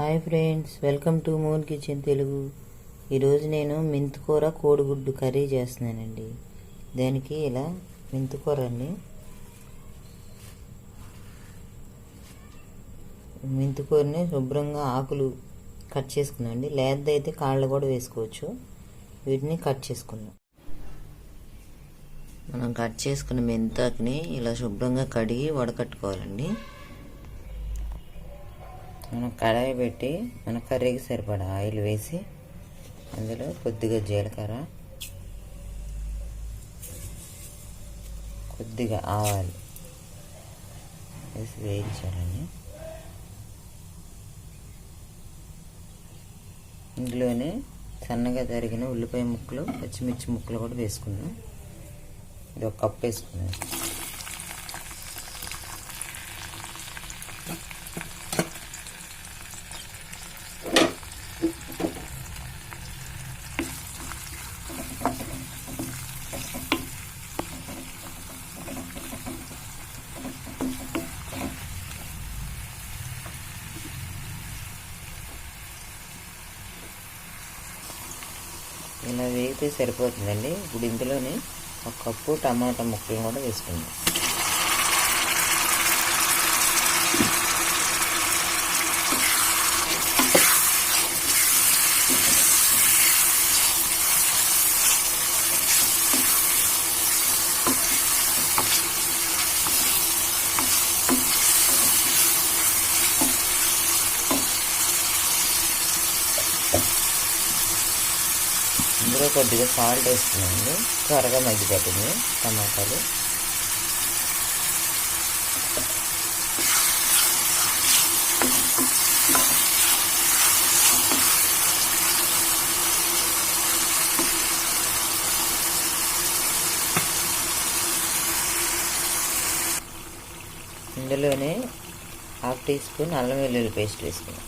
Hi friends welcome to Mon kitchen Telugu. ఈరోజు నేను మెంతికూర కోడిగుడ్డు కర్రీ చేస్తున్నానండి. దానికి ఇలా మెంతికూర అండి మెంతికూరని శుభ్రంగా ఆకులు కట్ చేసుకున్నాండి లేదైతే కాళ్ళు కూడా వేసుకోవచ్చు. వీటిని కట్ చేసుకున్నాం మనం కట్ చేసుకున్న మెంతాకుని ఇలా శుభ్రంగా కడిగి వడకట్టుకోవాలండి. మనం కడాయి పెట్టి మన కర్రీకి సరిపడా ఆయిల్ వేసి అందులో కొద్దిగా జీలకర్ర కొద్దిగా ఆవాలు వేసి వేయించాలని ఇందులోనే సన్నగా తరిగిన ఉల్లిపాయ ముక్కలు పచ్చిమిర్చి ముక్కలు కూడా వేసుకున్నాం ఇది ఒక కప్పు వేసుకున్నాం ఇలా వేగితే సరిపోతుందండి. ఇప్పుడు ఇందులోనే ఒక కప్పు టమాటా ముక్కలు కూడా వేసుకుందాం. ఇందులో కొద్దిగా సాల్ట్ వేస్తున్నాను త్వరగా మగ్గిపోతుంది టమాటాలు. ఇందులోనే హాఫ్ టీ స్పూన్ అల్లం వెల్లుల్లి పేస్ట్ వేసుకున్నాం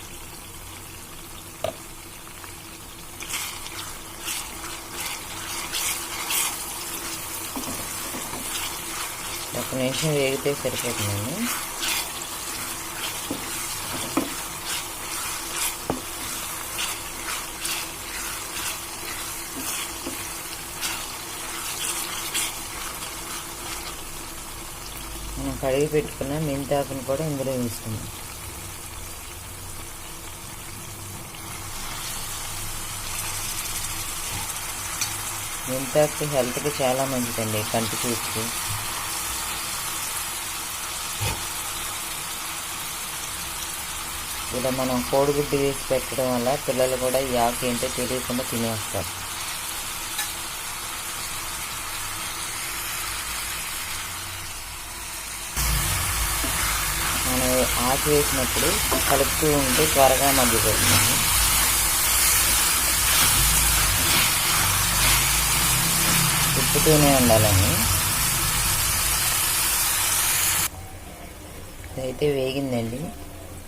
ఒక నిమిషం వేగితే సరిపోతుందండి. మనం కడిగి పెట్టుకున్న మెంతాకును కూడా ఇందులో వేసుకున్నాం మెంతాకు హెల్త్కి చాలా మంచిదండి కంటి చూపుకి. ఇలా మనం కోడిగుడ్డు వేసి పెట్టడం వల్ల పిల్లలు కూడా ఈ ఆకు ఏంటో తెలియకుండా తినేస్తారు. మనం ఆకు వేసినప్పుడు కలుపుతూ ఉంటే త్వరగా మగ్గిపోతున్నాము తిప్పుతూనే ఉండాలని ఇదైతే వేగిందండి.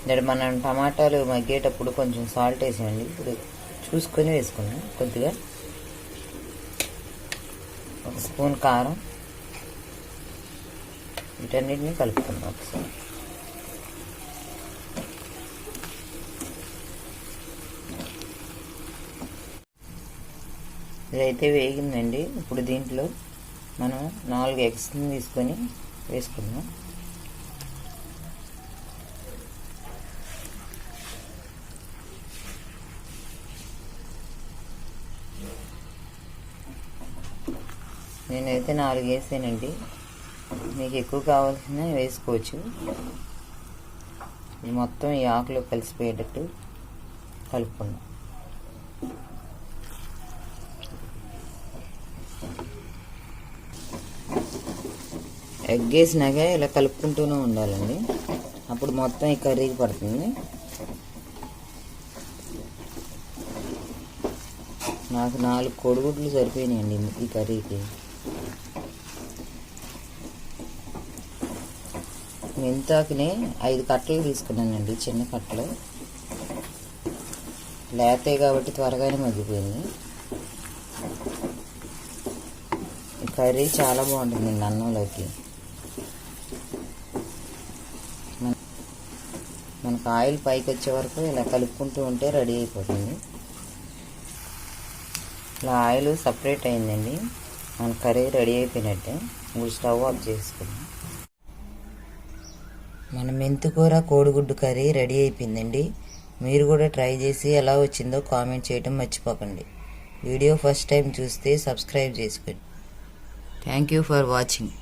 ఇక్కడ మనం టమాటాలు మగ్గేటప్పుడు కొంచెం సాల్ట్ వేసామండి ఇప్పుడు చూసుకొని వేసుకున్నాం కొద్దిగా. ఒక స్పూన్ కారం. వీటన్నిటిని కలుపుకున్నాం ఒకసారి. ఇదైతే వేగిందండి. ఇప్పుడు దీంట్లో మనం నాలుగు ఎగ్స్ని తీసుకొని వేసుకున్నాం నేనైతే నాలుగు వేసానండి. మీకు ఎక్కువ కావాల్సిన వేసుకోవచ్చు. మొత్తం ఈ ఆకులో కలిసిపోయేటట్టు కలుపుకున్నాం ఎగ్ వేసినాక ఇలా కలుపుకుంటూనే ఉండాలండి. అప్పుడు మొత్తం ఈ కర్రీకి పడుతుంది. నాకు నాలుగు కోడిగుడ్లు సరిపోయినాయండి ఈ కర్రీకి. మెంతాకుని ఐదు కట్టలు తీసుకున్నానండి చిన్న కట్టలు. లేతే కాబట్టి త్వరగానే మగ్గిపోయింది కర్రీ చాలా బాగుంటుందండి అన్నంలోకి. మనకు ఆయిల్ పైకి వచ్చే వరకు ఇలా కలుపుకుంటూ ఉంటే రెడీ అయిపోతుంది. ఇలా ఆయిల్ సపరేట్ అయిందండి. మన కర్రీ రెడీ అయిపోయినట్టే. ఇప్పుడు స్టవ్ ఆఫ్ చేసుకుందాం. మన మెంతికూర కోడిగుడ్డు కర్రీ రెడీ అయిపోయిందండి. మీరు కూడా ట్రై చేసి ఎలా వచ్చిందో కామెంట్ చేయడం మర్చిపోకండి. వీడియో ఫస్ట్ టైం చూస్తే సబ్స్క్రైబ్ చేసుకోండి. Thank you for watching